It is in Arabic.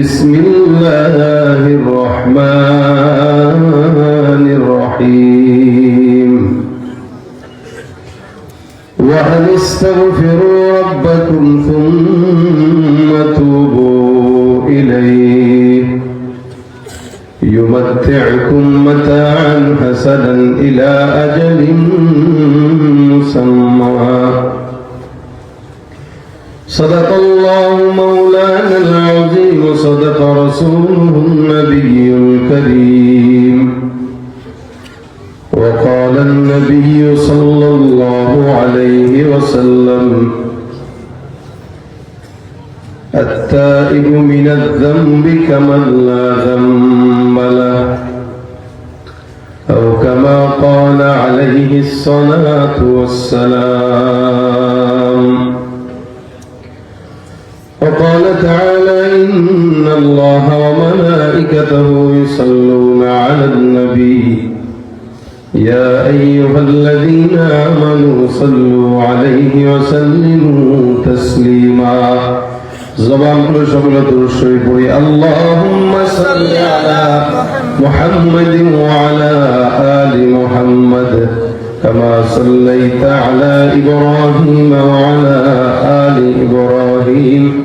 بسم الله الرحمن الرحيم. وأن استغفروا ربكم ثم توبوا إليه. يمتعكم متاعا حسنا إلى أجل صدق الله مولانا العظيم صدق رسوله النبي الكريم. وقال النبي صلى الله عليه وسلم التائب من الذنب كمن لا ذنب له. أو كما قال عليه الصلاة والسلام الله وملائكته يصلون على النبي. يا أيها الذين آمنوا صلوا عليه وسلموا تسليما. زبان كل شغلة الشيء اللهم صل على محمد. وعلى آل محمد. كما صليت على إبراهيم وعلى آل إبراهيم.